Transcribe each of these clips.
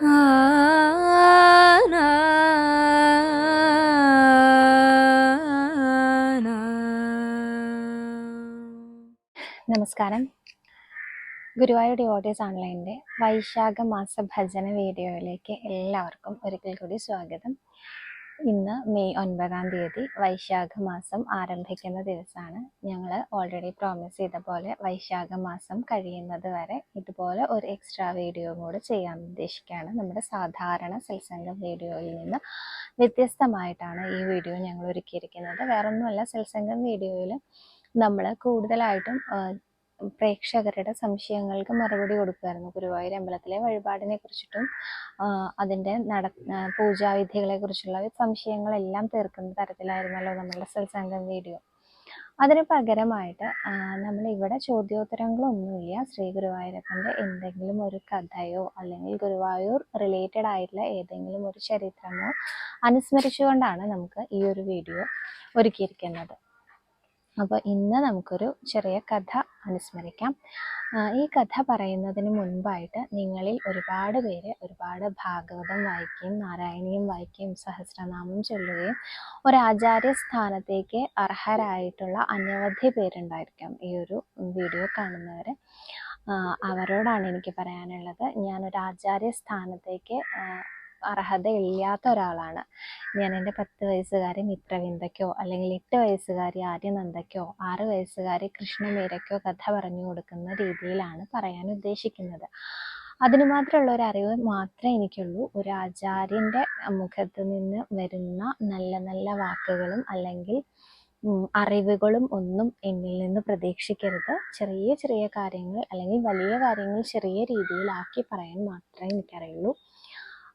നമസ്കാരം. ഗുരുവായൂർ ഓഡിയോസ് ഓൺലൈന്റെ വൈശാഖ മാസ ഭജന വീഡിയോയിലേക്ക് എല്ലാവർക്കും ഒരിക്കൽ കൂടി സ്വാഗതം. ഇന്ന് മെയ് ഒൻപതാം തീയതി വൈശാഖ മാസം ആരംഭിക്കുന്ന ദിവസമാണ്. ഞങ്ങൾ ഓൾറെഡി പ്രോമിസ് ചെയ്ത പോലെ വൈശാഖ മാസം കഴിയുന്നത് വരെ ഇതുപോലെ ഒരു എക്സ്ട്രാ വീഡിയോ കൂടെ ചെയ്യാൻ ഉദ്ദേശിക്കുകയാണ്. നമ്മുടെ സാധാരണ സത്സംഗം വീഡിയോയിൽ നിന്ന് വ്യത്യസ്തമായിട്ടാണ് ഈ വീഡിയോ ഞങ്ങൾ ഒരുക്കിയിരിക്കുന്നത്. വേറൊന്നുമല്ല സത്സംഗം വീഡിയോയിൽ നമ്മൾ കൂടുതലായിട്ടും പ്രേക്ഷകരുടെ സംശയങ്ങൾക്ക് മറുപടി കൊടുക്കുമായിരുന്നു. ഗുരുവായൂർ അമ്പലത്തിലെ വഴിപാടിനെ കുറിച്ചിട്ടും അതിന്റെ നട പൂജാവിധികളെ കുറിച്ചുള്ള സംശയങ്ങളെല്ലാം തീർക്കുന്ന തരത്തിലായിരുന്നല്ലോ നമ്മളുടെ സത്സംഗം വീഡിയോ. അതിന് പകരമായിട്ട് നമ്മൾ ഇവിടെ ചോദ്യോത്തരങ്ങളൊന്നുമില്ല. ശ്രീ ഗുരുവായൂരപ്പന്റെ എന്തെങ്കിലും ഒരു കഥയോ അല്ലെങ്കിൽ ഗുരുവായൂർ റിലേറ്റഡ് ആയിട്ടുള്ള ഏതെങ്കിലും ഒരു ചരിത്രമോ അനുസ്മരിച്ചുകൊണ്ടാണ് നമുക്ക് ഈ ഒരു വീഡിയോ ഒരുക്കിയിരിക്കുന്നത്. അപ്പോൾ ഇന്ന് നമുക്കൊരു ചെറിയ കഥ അനുസ്മരിക്കാം. ഈ കഥ പറയുന്നതിന് മുൻപായിട്ട് നിങ്ങളിൽ ഒരുപാട് പേര് ഒരുപാട് ഭാഗവതം വായിക്കുകയും നാരായണീയം വായിക്കുകയും സഹസ്രനാമം ചൊല്ലുകയും ഒരാചാര്യ സ്ഥാനത്തേക്ക് അർഹരായിട്ടുള്ള അനവധി പേരുണ്ടായിരിക്കാം ഈ ഒരു വീഡിയോ കാണുന്നവർ അവരോടാണ് എനിക്ക് പറയാനുള്ളത്. ഞാനൊരു ആചാര്യ സ്ഥാനത്തേക്ക് അർഹതയില്ലാത്ത ഒരാളാണ്. ഞാൻ എന്റെ പത്ത് വയസ്സുകാരി മിത്രവിന്ദയ്ക്കോ അല്ലെങ്കിൽ എട്ട് വയസ്സുകാരി ആര്യനന്ദയ്ക്കോ ആറ് വയസ്സുകാരി കൃഷ്ണമേരയ്ക്കോ കഥ പറഞ്ഞു കൊടുക്കുന്ന രീതിയിലാണ് പറയാൻ ഉദ്ദേശിക്കുന്നത്. അതിനു മാത്രമുള്ള ഒരു അറിവ് മാത്രമേ എനിക്കുള്ളൂ. ഒരു ആചാര്യന്റെ മുഖത്ത് നിന്ന് വരുന്ന നല്ല നല്ല വാക്കുകളും അല്ലെങ്കിൽ അറിവുകളും ഒന്നും എന്നിൽ നിന്ന് പ്രതീക്ഷിക്കരുത്. ചെറിയ ചെറിയ കാര്യങ്ങൾ അല്ലെങ്കിൽ വലിയ കാര്യങ്ങൾ ചെറിയ രീതിയിലാക്കി പറയാൻ മാത്രമേ എനിക്കറിയുള്ളൂ.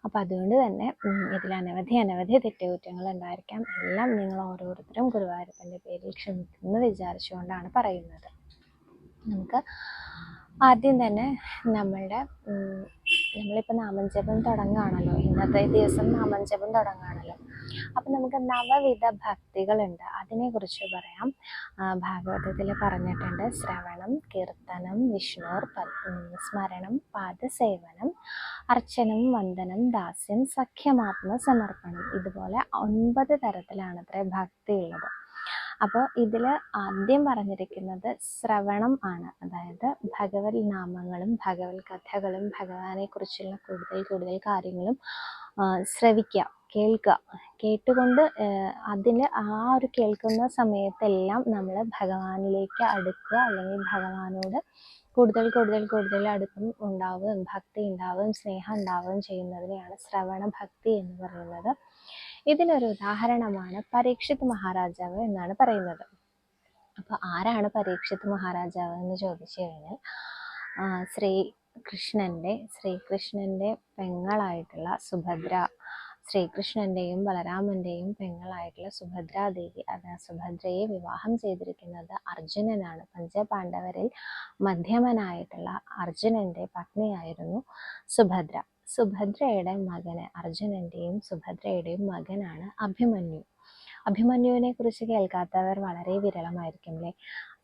അപ്പോൾ അതുകൊണ്ട് തന്നെ ഇതിൽ അനവധി അനവധി തെറ്റുകുറ്റങ്ങൾ ഉണ്ടായിരിക്കാം. എല്ലാം നിങ്ങൾ ഓരോരുത്തരും ഗുരുവായൂരപ്പന്റെ പേരിൽ ക്ഷമിക്കുന്നു വിചാരിച്ചുകൊണ്ടാണ് പറയുന്നത്. നമുക്ക് ആദ്യം തന്നെ നമ്മളുടെ നമ്മളിപ്പോൾ നാമജപം തുടങ്ങുകയാണല്ലോ. ഇന്നത്തെ ദിവസം നാമജപം തുടങ്ങുകയാണല്ലോ. അപ്പം നമുക്ക് നവവിധ ഭക്തികളുണ്ട്. അതിനെക്കുറിച്ച് പറയാം. ഭാഗവതത്തിൽ പറഞ്ഞിട്ടുണ്ട്. ശ്രവണം കീർത്തനം വിഷ്ണുർ സ്മരണം പാദസേവനം അർച്ചനം വന്ദനം ദാസ്യം സഖ്യമാത്മ സമർപ്പണം. ഇതുപോലെ ഒൻപത് തരത്തിലാണ് അത്ര ഭക്തി ഉള്ളത് അപ്പോൾ ഇതിൽ ആദ്യം പറഞ്ഞിരിക്കുന്നത് ശ്രവണം ആണ്. അതായത് ഭഗവത് നാമങ്ങളും ഭഗവത് കഥകളും ഭഗവാനെ കുറിച്ചുള്ള കൂടുതൽ കൂടുതൽ കാര്യങ്ങളും ശ്രവിക്കുക കേൾക്കുക കേട്ടുകൊണ്ട് അതിൽ ആ ഒരു കേൾക്കുന്ന സമയത്തെല്ലാം നമ്മൾ ഭഗവാനിലേക്ക് അടുക്കുക അല്ലെങ്കിൽ ഭഗവാനോട് കൂടുതൽ കൂടുതൽ കൂടുതൽ അടുപ്പം ഉണ്ടാവുകയും ഭക്തി ഉണ്ടാവുകയും സ്നേഹം ഉണ്ടാവുകയും ചെയ്യുന്നതിനെയാണ് ശ്രവണ ഭക്തി എന്ന് പറയുന്നത്. ഇതിനൊരു ഉദാഹരണമാണ് പരീക്ഷിത് മഹാരാജാവ് എന്നാണ് പറയുന്നത്. അപ്പോൾ ആരാണ് പരീക്ഷിത് മഹാരാജാവ് എന്ന് ചോദിച്ചു കഴിഞ്ഞാൽ ശ്രീ കൃഷ്ണന്റെ ശ്രീകൃഷ്ണന്റെ പെങ്ങളായിട്ടുള്ള സുഭദ്ര ശ്രീകൃഷ്ണന്റെയും ബലരാമന്റെയും പെങ്ങളായിട്ടുള്ള സുഭദ്രാദേവി അത് സുഭദ്രയെ വിവാഹം ചെയ്തിരിക്കുന്നത് അർജുനനാണ്. പഞ്ചപാണ്ഡവരിൽ മധ്യമനായിട്ടുള്ള അർജുനന്റെ പത്നിയായിരുന്നു സുഭദ്ര. സുഭദ്രയുടെ മകന് അർജുനന്റെയും സുഭദ്രയുടെയും മകനാണ് അഭിമന്യു. അഭിമന്യുവിനെ കുറിച്ച് കേൾക്കാത്തവർ വളരെ വിരളമായിരിക്കും അല്ലേ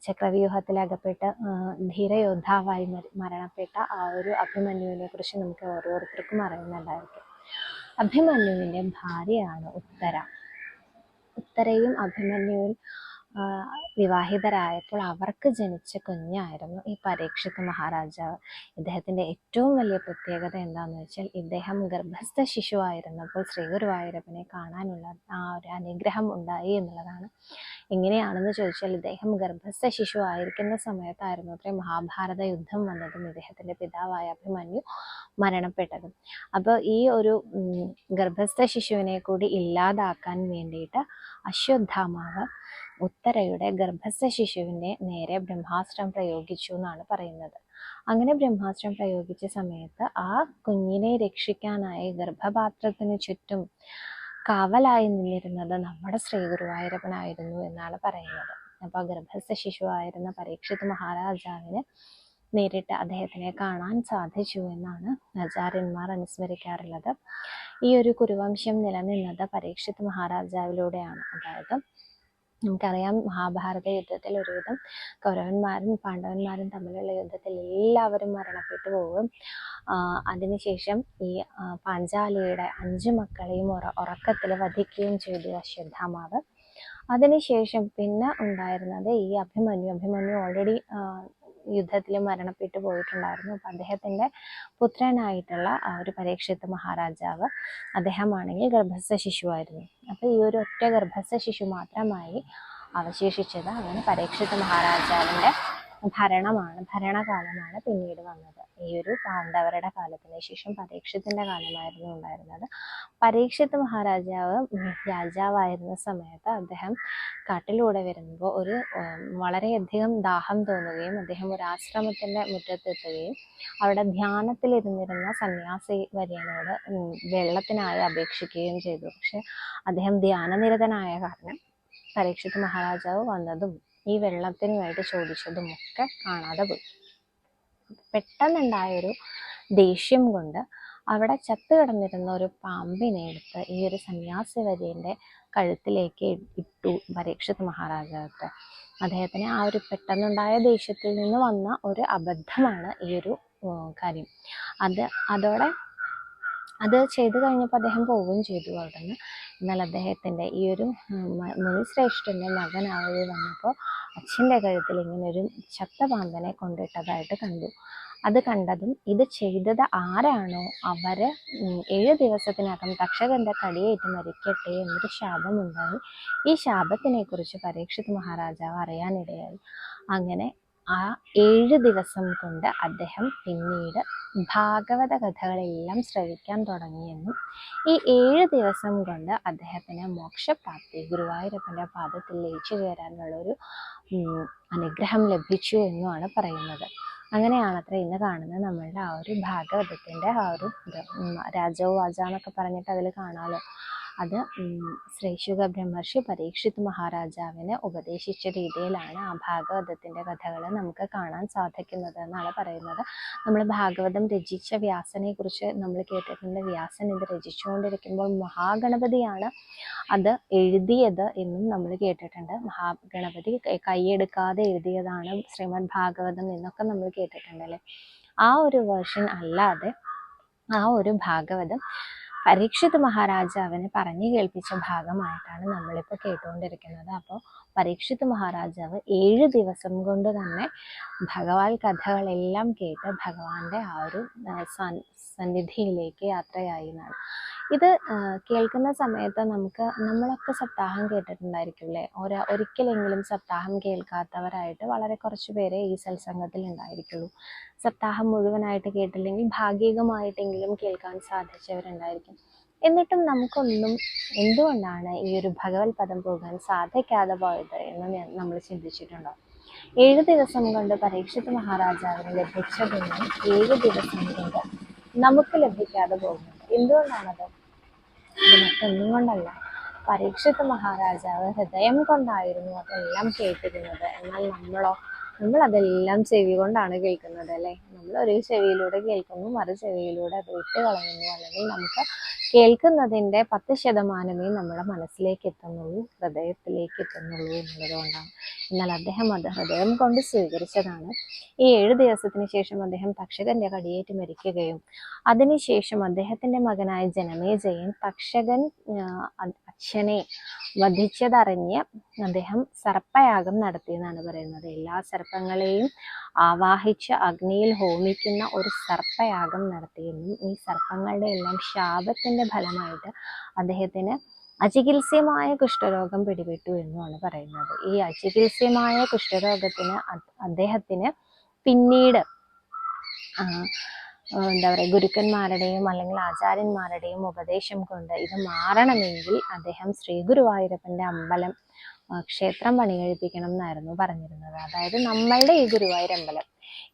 ചക്രവ്യൂഹത്തിൽ അകപ്പെട്ട് ധീരയോദ്ധാവായി മരണപ്പെട്ട ആ ഒരു അഭിമന്യുവിനെ കുറിച്ച് നമുക്ക് ഓരോരുത്തർക്കും അറിയുന്നുണ്ടായിരിക്കും. അഭിമന്യുവിന്റെ ഭാര്യയാണ് ഉത്തര. ഉത്തരയും അഭിമന്യുവും വിവാഹിതരായപ്പോൾ അവർക്ക് ജനിച്ച കുഞ്ഞായിരുന്നു ഈ പരീക്ഷിത് മഹാരാജാവ്. ഇദ്ദേഹത്തിന്റെ ഏറ്റവും വലിയ പ്രത്യേകത എന്താണെന്ന് വെച്ചാൽ ഇദ്ദേഹം ഗർഭസ്ഥ ശിശുവായിരുന്നപ്പോൾ ശ്രീ ഗുരുവായൂരപ്പനെ കാണാനുള്ള ആ ഒരു അനുഗ്രഹം ഉണ്ടായി എന്നുള്ളതാണ്. എങ്ങനെയാണെന്ന് ചോദിച്ചാൽ ഇദ്ദേഹം ഗർഭസ്ഥ ശിശു ആയിരിക്കുന്ന സമയത്തായിരുന്നു അത്രയും മഹാഭാരത യുദ്ധം വന്നതും ഇദ്ദേഹത്തിന്റെ പിതാവായ അഭിമന്യു മരണപ്പെട്ടതും. അപ്പോൾ ഈ ഒരു ഗർഭസ്ഥ ശിശുവിനെ കൂടി ഇല്ലാതാക്കാൻ വേണ്ടിയിട്ട് അശ്വത്ഥാമാവ് ഉത്തരയുടെ ഗർഭസ്ഥ ശിശുവിന്റെ നേരെ ബ്രഹ്മാസ്ത്രം പ്രയോഗിച്ചു എന്നാണ് പറയുന്നത്. അങ്ങനെ ബ്രഹ്മാസ്ത്രം പ്രയോഗിച്ച സമയത്ത് ആ കുഞ്ഞിനെ രക്ഷിക്കാനായി ഗർഭപാത്രത്തിന് ചുറ്റും കാവലായി നിന്നിരുന്നത് നമ്മുടെ ശ്രീ ഗുരുവായൂരപ്പനായിരുന്നു എന്നാണ് പറയുന്നത്. അപ്പോൾ ഗർഭസ്ഥ ശിശുവായിരുന്ന പരീക്ഷിത് മഹാരാജാവിന് നേരിട്ട് അദ്ദേഹത്തിനെ കാണാൻ സാധിച്ചു എന്നാണ് ആചാര്യന്മാർ അനുസ്മരിക്കാറുള്ളത്. ഈ ഒരു കുരുവംശം നിലനിന്നത് പരീക്ഷിത് മഹാരാജാവിലൂടെയാണ്. അതായത് നമുക്കറിയാം മഹാഭാരത യുദ്ധത്തിൽ ഒരുവിധം കൗരവന്മാരും പാണ്ഡവന്മാരും തമ്മിലുള്ള യുദ്ധത്തിൽ എല്ലാവരും മരണപ്പെട്ടു പോകും. അതിനുശേഷം ഈ പാഞ്ചാലിയുടെ അഞ്ച് മക്കളെയും ഉറ ഉറക്കത്തിൽ വധിക്കുകയും ചെയ്തു അശ്വത്ഥാമാവ് അതിനുശേഷം പിന്നെ ഉണ്ടായിരുന്നത് ഈ അഭിമന്യു. അഭിമന്യു ഓൾറെഡി യുദ്ധത്തിൽ മരണപ്പെട്ടു പോയിട്ടുണ്ടായിരുന്നു. അപ്പം അദ്ദേഹത്തിന്റെ പുത്രനായിട്ടുള്ള ആ ഒരു പരീക്ഷിത്ത് മഹാരാജാവ് അദ്ദേഹമാണെങ്കിൽ ഗർഭസ്ഥ ശിശുവായിരുന്നു. അപ്പോൾ ഈ ഒരു ഒറ്റ ഗർഭസ്ഥ ശിശു മാത്രമായി അവശേഷിച്ചത്. അങ്ങനെ പരീക്ഷിത്ത് മഹാരാജാവിന്റെ ഭരണമാണ് ഭരണകാലമാണ് പിന്നീട് വന്നത്. ഈ ഒരു പാണ്ഡവരുടെ കാലത്തിന് ശേഷം പരീക്ഷത്തിന്റെ കാലമായിരുന്നു ഉണ്ടായിരുന്നത്. പരീക്ഷത്ത് മഹാരാജാവ് രാജാവായിരുന്ന സമയത്ത് അദ്ദേഹം കാട്ടിലൂടെ വരുമ്പോൾ ഒരു വളരെയധികം ദാഹം തോന്നുകയും അദ്ദേഹം ഒരു ആശ്രമത്തിന്റെ മുറ്റത്തെത്തുകയും അവിടെ ധ്യാനത്തിലിരുന്നിരുന്ന സന്യാസി വര്യനോട് വെള്ളത്തിനായി അപേക്ഷിക്കുകയും ചെയ്തു. പക്ഷെ അദ്ദേഹം ധ്യാനനിരതനായ കാരണം പരീക്ഷിത് മഹാരാജാവ് വന്നതും ഈ വെള്ളത്തിന് വേണ്ടി ചോദിച്ചതുമൊക്കെ കാണാതെ പോയി. പെട്ടെന്നുണ്ടായൊരു ദേഷ്യം കൊണ്ട് അവിടെ ചത്തു കിടന്നിരുന്ന ഒരു പാമ്പിനെ എടുത്ത് ഈ ഒരു സന്യാസി വര്യന്റെ കഴുത്തിലേക്ക് ഇട്ടു പരീക്ഷിത് മഹാരാജാവത്തെ. അദ്ദേഹത്തിന് ആ ഒരു പെട്ടെന്നുണ്ടായ ദേഷ്യത്തിൽ നിന്ന് വന്ന ഒരു അബദ്ധമാണ് ഈ ഒരു കാര്യം. അത് അതോടെ അത് ചെയ്തു കഴിഞ്ഞപ്പോൾ അദ്ദേഹം പോവുകയും ചെയ്തു അവിടെ നിന്ന് എന്നാൽ അദ്ദേഹത്തിന്റെ ഈ ഒരു മുനിശ്രേഷ്ഠന്റെ മകനാവുകയും വന്നപ്പോൾ അച്ഛന്റെ കഴുത്തിൽ ഇങ്ങനെ ഒരു ചത്ത പാമ്പനെ കൊണ്ടിട്ടതായിട്ട് കണ്ടു. അത് കണ്ടതും ഇത് ചെയ്തത് ആരാണോ അവർ ഏഴ് ദിവസത്തിനകം തക്ഷകന്റെ കടിയേറ്റ് മരിക്കട്ടെ എന്നൊരു ശാപമുണ്ടായി. ഈ ശാപത്തിനെ കുറിച്ച് പരീക്ഷിത് മഹാരാജാവ് അറിയാനിടയായി. അങ്ങനെ ആ ഏഴ് ദിവസം കൊണ്ട് അദ്ദേഹം പിന്നീട് ഭാഗവത കഥകളെല്ലാം ശ്രവിക്കാൻ തുടങ്ങിയെന്നും ഈ ഏഴ് ദിവസം കൊണ്ട് അദ്ദേഹത്തിന് മോക്ഷപ്രാപ്തി ഗുരുവായൂരപ്പന്റെ പാദത്തിൽ ലയിച്ചു ചേരാനുള്ളൊരു അനുഗ്രഹം ലഭിച്ചു എന്നുമാണ് പറയുന്നത്. അങ്ങനെയാണത്ര ഇന്ന് കാണുന്നത് നമ്മളുടെ ആ ഒരു ഭാഗവതത്തിന്റെ ആ ഒരു ഇത് വാജ എന്നൊക്കെ പറഞ്ഞിട്ട് അതിൽ കാണാമല്ലോ. അത് ശ്രീശുഖ ബ്രഹ്മർഷി പരീക്ഷിത് മഹാരാജാവിന് ഉപദേശിച്ച രീതിയിലാണ് ആ ഭാഗവതത്തിന്റെ കഥകൾ നമുക്ക് കാണാൻ സാധിക്കുന്നത് എന്നാണ് പറയുന്നത്. നമ്മൾ ഭാഗവതം രചിച്ച വ്യാസനെ കുറിച്ച് നമ്മൾ കേട്ടിട്ടുണ്ട്. വ്യാസൻ ഇത് രചിച്ചുകൊണ്ടിരിക്കുമ്പോൾ മഹാഗണപതിയാണ് അത് എഴുതിയത് എന്നും നമ്മൾ കേട്ടിട്ടുണ്ട്. മഹാഗണപതി കൈയെടുക്കാതെ എഴുതിയതാണ് ശ്രീമദ് ഭാഗവതം എന്നൊക്കെ നമ്മൾ കേട്ടിട്ടുണ്ട് അല്ലേ? ആ ഒരു വേർഷൻ അല്ലാതെ ആ ഒരു ഭാഗവതം പരീക്ഷിത് മഹാരാജാവിനെ പറഞ്ഞു കേൾപ്പിച്ച ഭാഗമായിട്ടാണ് നമ്മളിപ്പോൾ കേട്ടുകൊണ്ടിരിക്കുന്നത്. അപ്പോൾ പരീക്ഷിത് മഹാരാജാവ് ഏഴ് ദിവസം കൊണ്ട് തന്നെ ഭഗവാൻ കഥകളെല്ലാം കേട്ട് ഭഗവാന്റെ ആ ഒരു സന്നിധിയിലേക്ക് യാത്രയായി എന്നാണ്. ഇത് കേൾക്കുന്ന സമയത്ത് നമുക്ക് നമ്മളൊക്കെ സപ്താഹം കേട്ടിട്ടുണ്ടായിരിക്കില്ലേ? ഒരാ ഒരിക്കലെങ്കിലും സപ്താഹം കേൾക്കാത്തവരായിട്ട് വളരെ കുറച്ച് പേരെ ഈ സത്സംഗത്തിൽ ഉണ്ടായിരിക്കുള്ളൂ. സപ്താഹം മുഴുവനായിട്ട് കേട്ടില്ലെങ്കിൽ ഭാഗികമായിട്ടെങ്കിലും കേൾക്കാൻ സാധിച്ചവരുണ്ടായിരിക്കും. എന്നിട്ടും നമുക്കൊന്നും എന്തുകൊണ്ടാണ് ഈ ഒരു ഭഗവത് പദം പോകാൻ സാധിക്കാതെ പോയത് എന്ന് നമ്മൾ ചിന്തിച്ചിട്ടുണ്ടോ? ഏഴ് ദിവസം കൊണ്ട് പരീക്ഷിത് മഹാരാജാവിന് ലഭിച്ചതൊന്നും ഏഴ് ദിവസം കൊണ്ട് നമുക്ക് ലഭിക്കാതെ പോകുന്നത്. എന്തുകൊണ്ടാണത്? മറ്റൊന്നും കൊണ്ടല്ല. പരീക്ഷിത് മഹാരാജാവ് ഹൃദയം കൊണ്ടായിരുന്നു അതെല്ലാം കേട്ടിരുന്നത്. എന്നാൽ നമ്മളോ നമ്മൾ അതെല്ലാം ചെവി കൊണ്ടാണ് കേൾക്കുന്നത് അല്ലേ? നമ്മൾ ഒരു ചെവിയിലൂടെ കേൾക്കുന്നു മറു ചെവിയിലൂടെ അത് വിട്ട് കളയുന്നു അല്ലെങ്കിൽ നമുക്ക് കേൾക്കുന്നതിന്റെ പത്ത് ശതമാനമേ നമ്മുടെ മനസ്സിലേക്ക് എത്തുന്നുള്ളൂ ഹൃദയത്തിലേക്ക് എത്തുന്നുള്ളൂ എന്നുള്ളതുകൊണ്ടാണ്. എന്നാൽ അദ്ദേഹം അത് ഹൃദയം കൊണ്ട് സ്വീകരിച്ചതാണ്. ഈ ഏഴ് ദിവസത്തിന് ശേഷം അദ്ദേഹം തക്ഷകന്റെ കടിയേറ്റ് മരിക്കുകയും അതിനുശേഷം അദ്ദേഹത്തിന്റെ മകനായ ജനമേജയൻ തക്ഷകൻ അച്ഛനെ വധിച്ചതറിഞ്ഞ് അദ്ദേഹം സർപ്പയാഗം നടത്തിയെന്നാണ് പറയുന്നത്. എല്ലാ സർപ്പങ്ങളെയും ആവാഹിച്ച് അഗ്നിയിൽ ഹോമിക്കുന്ന ഒരു സർപ്പയാഗം നടത്തിയെന്നും ഈ സർപ്പങ്ങളുടെ എല്ലാം ഫലമായിട്ട് അദ്ദേഹത്തിന് അചികിത്സ്യമായ കുഷ്ഠരോഗം പിടിപെട്ടു എന്നാണ് പറയുന്നത്. ഈ അചികിത്സ്യമായ കുഷ്ഠരോഗത്തിന് അദ്ദേഹത്തിന് പിന്നീട് എന്താ പറയുക ഗുരുക്കന്മാരുടെയും അല്ലെങ്കിൽ ആചാര്യന്മാരുടെയും ഉപദേശം കൊണ്ട് ഇത് മാറണമെങ്കിൽ അദ്ദേഹം ശ്രീ ഗുരുവായൂരപ്പന്റെ അമ്പലം ക്ഷേത്രം പണി കഴിപ്പിക്കണം എന്നായിരുന്നു പറഞ്ഞിരുന്നത്. അതായത് നമ്മളുടെ ഈ ഗുരുവായൂർ അമ്പലം.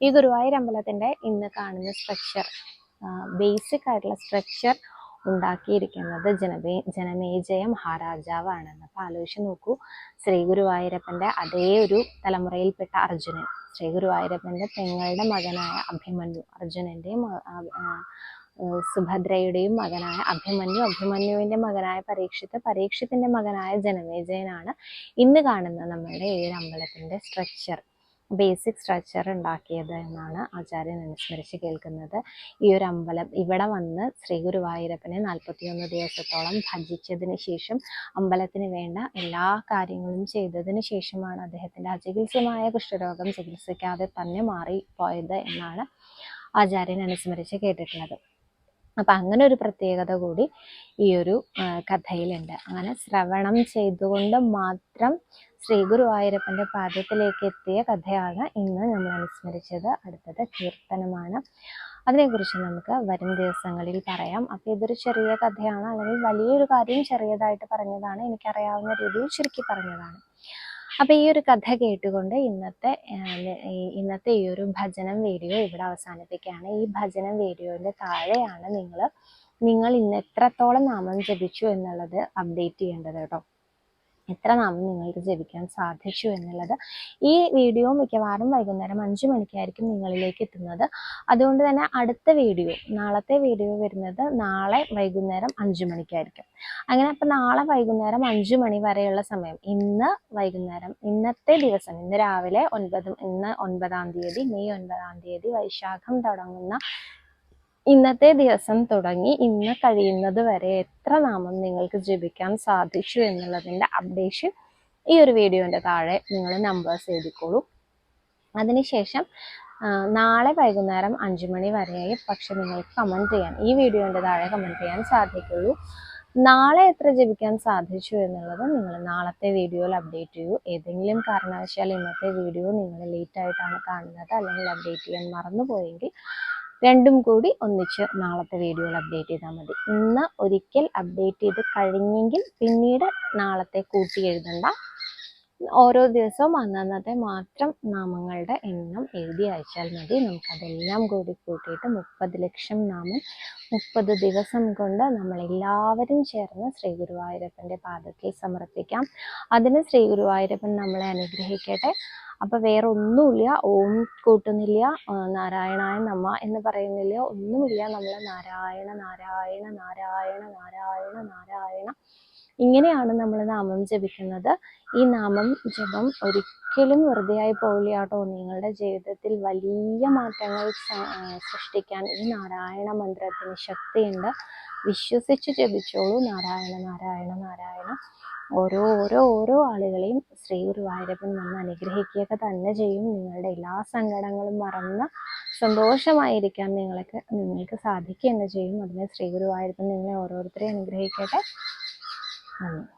ഈ ഗുരുവായൂർ അമ്പലത്തിന്റെ ഇന്ന് കാണുന്ന സ്ട്രക്ചർ ബേസിക് ആയിട്ടുള്ള സ്ട്രക്ചർ ഉണ്ടാക്കിയിരിക്കുന്നത് ജനമേ ജനമേജയ മഹാരാജാവാണെന്ന്. അപ്പോൾ ആലോചിച്ച് നോക്കൂ ശ്രീ ഗുരുവായൂരപ്പന്റെ അതേ ഒരു തലമുറയിൽപ്പെട്ട അർജുനൻ ശ്രീ ഗുരുവായൂരപ്പന്റെ പെങ്ങളുടെ മകനായ അഭിമന്യു അർജുനന്റെയും സുഭദ്രയുടെയും മകനായ അഭിമന്യു അഭിമന്യുവിന്റെ മകനായ പരീക്ഷിത്ത് പരീക്ഷത്തിന്റെ മകനായ ജനമേജയനാണ് ഇന്ന് കാണുന്ന നമ്മളുടെ ഈ ഒരു അമ്പലത്തിന്റെ സ്ട്രക്ചർ ബേസിക് സ്ട്രക്ചർ ഉണ്ടാക്കിയത് എന്നാണ് ആചാര്യൻ അനുസ്മരിച്ച് കേൾക്കുന്നത്. ഈ ഒരു അമ്പലം ഇവിടെ വന്ന് ശ്രീ ഗുരുവായൂരപ്പനെ നാൽപ്പത്തിയൊന്ന് ദിവസത്തോളം ഭജിച്ചതിന് ശേഷം അമ്പലത്തിന് വേണ്ട എല്ലാ കാര്യങ്ങളും ചെയ്തതിന് ശേഷമാണ് അദ്ദേഹത്തിന്റെ അചികിത്സമായ കുഷ്ഠരോഗം ചികിത്സിക്കാതെ തന്നെ മാറിപ്പോയത് എന്നാണ് ആചാര്യൻ അനുസ്മരിച്ച് കേട്ടിട്ടുള്ളത്. അപ്പം അങ്ങനെ ഒരു പ്രത്യേകത കൂടി ഈ ഒരു കഥയിലുണ്ട്. അങ്ങനെ ശ്രവണം ചെയ്തുകൊണ്ട് മാത്രം ശ്രീ ഗുരുവായൂരപ്പന്റെ പാദത്തിലേക്ക് എത്തിയ കഥയാണ് ഇന്ന് നമ്മൾ അനുസ്മരിച്ചത്. അടുത്തത് കീർത്തനമാണ്. അതിനെക്കുറിച്ച് നമുക്ക് വരും ദിവസങ്ങളിൽ പറയാം. അപ്പോൾ ഇതൊരു ചെറിയ കഥയാണ്. അല്ലെങ്കിൽ വലിയൊരു കാര്യം ചെറിയതായിട്ട് പറഞ്ഞതാണ്. എനിക്കറിയാവുന്ന രീതിയിൽ ചുരുക്കി പറഞ്ഞതാണ്. അപ്പോൾ ഈ ഒരു കഥ കേട്ടുകൊണ്ട് ഇന്നത്തെ ഇന്നത്തെ ഈ ഒരു ഭജനം വീഡിയോ ഇവിടെ അവസാനിപ്പിക്കുകയാണ്. ഈ ഭജനം വീഡിയോന്റെ താഴെയാണ് നിങ്ങൾ നിങ്ങൾ ഇന്ന് എത്രത്തോളം നാമം ജപിച്ചു എന്നുള്ളത് അപ്ഡേറ്റ് ചെയ്യേണ്ടത് കേട്ടോ. എത്ര നാമം നിങ്ങൾക്ക് ജപിക്കാൻ സാധിച്ചു എന്നുള്ളത്. ഈ വീഡിയോ മിക്കവാറും വൈകുന്നേരം അഞ്ച് മണിക്കായിരിക്കും നിങ്ങളിലേക്ക് എത്തുന്നത്. അതുകൊണ്ട് തന്നെ അടുത്ത വീഡിയോ നാളത്തെ വീഡിയോ വരുന്നത് നാളെ വൈകുന്നേരം അഞ്ച് മണിക്കായിരിക്കും. അങ്ങനെ അപ്പം നാളെ വൈകുന്നേരം അഞ്ച് മണി വരെയുള്ള സമയം ഇന്ന് വൈകുന്നേരം ഇന്നത്തെ ദിവസം ഇന്ന് രാവിലെ ഒൻപത് ഇന്ന് ഒൻപതാം തീയതി മെയ് ഒൻപതാം തീയതി വൈശാഖം തുടങ്ങുന്ന ഇന്നത്തെ ദിവസം തുടങ്ങി ഇന്ന് കഴിയുന്നത് വരെ എത്ര നാമം നിങ്ങൾക്ക് ജപിക്കാൻ സാധിച്ചു എന്നുള്ളതിന്റെ അപ്ഡേഷൻ ഈ ഒരു വീഡിയോന്റെ താഴെ നിങ്ങൾ നമ്പേഴ്സ് എഴുതിക്കോളൂ. അതിനുശേഷം നാളെ വൈകുന്നേരം അഞ്ചു മണി വരെയായി പക്ഷെ നിങ്ങൾക്ക് കമന്റ് ചെയ്യാൻ ഈ വീഡിയോന്റെ താഴെ കമന്റ് ചെയ്യാൻ സാധിക്കുള്ളൂ. നാളെ എത്ര ജപിക്കാൻ സാധിച്ചു എന്നുള്ളത് നിങ്ങൾ നാളത്തെ വീഡിയോയിൽ അപ്ഡേറ്റ് ചെയ്യൂ. ഏതെങ്കിലും കാരണവശാൽ ഇന്നത്തെ വീഡിയോ നിങ്ങൾ ലേറ്റ് ആയിട്ടാണ് കാണുന്നത് അല്ലെങ്കിൽ അപ്ഡേറ്റ് ചെയ്യാൻ മറന്നുപോയെങ്കിൽ രണ്ടും കൂടി ഒന്നിച്ച് നാളത്തെ വീഡിയോയിൽ അപ്ഡേറ്റ് ചെയ്താൽ മതി. ഇന്ന് ഒരിക്കൽ അപ്ഡേറ്റ് ചെയ്ത് കഴിഞ്ഞെങ്കിൽ പിന്നീട് നാളത്തെ കൂട്ടി എഴുതണ്ട. ഓരോ ദിവസവും അന്നന്നത്തെ മാത്രം നാമങ്ങളുടെ എണ്ണം എഴുതി അയച്ചാൽ മതി. നമുക്കതെല്ലാം കൂടി കൂട്ടിയിട്ട് മുപ്പത് ലക്ഷം നാമം മുപ്പത് ദിവസം കൊണ്ട് നമ്മളെല്ലാവരും ചേർന്ന് ശ്രീ ഗുരുവായൂരപ്പന്റെ പാദത്തിൽ സമർപ്പിക്കാം. അതിന് ശ്രീ ഗുരുവായൂരപ്പൻ നമ്മളെ അനുഗ്രഹിക്കട്ടെ. അപ്പോൾ വേറെ ഒന്നുമില്ല ഓം കൂട്ടുന്നില്ല. നാരായണായ നമ്മ എന്ന് പറയുന്നില്ല. ഒന്നുമില്ല. നമ്മൾ നാരായണ നാരായണ നാരായണ നാരായണ നാരായണ. ഇങ്ങനെയാണ് നമ്മൾ നാമം ജപിക്കുന്നത്. ഈ നാമം ജപം ഒരിക്കലും വെറുതെ ആയി പോവില്ല കേട്ടോ നിങ്ങളുടെ ജീവിതത്തിൽ വലിയ മാറ്റങ്ങൾ സൃഷ്ടിക്കാൻ ഈ നാരായണ മന്ത്രത്തിന് ശക്തിയുണ്ട്. വിശ്വസിച്ച് ജപിച്ചോളൂ. നാരായണ നാരായണ നാരായണ. ഓരോ ഓരോ ഓരോ ആളുകളെയും ശ്രീ ഗുരുവായൂരപ്പൻ വന്ന് അനുഗ്രഹിക്കുകയൊക്കെ തന്നെ ചെയ്യും. നിങ്ങളുടെ എല്ലാ സങ്കടങ്ങളും മറന്ന് സന്തോഷമായിരിക്കാൻ നിങ്ങൾക്ക് നിങ്ങൾക്ക് സാധിക്കുക തന്നെ ചെയ്യും. അതിന് ശ്രീ ഗുരുവായൂരപ്പൻ നിങ്ങളെ ഓരോരുത്തരെയും അനുഗ്രഹിക്കട്ടെ. 嗯。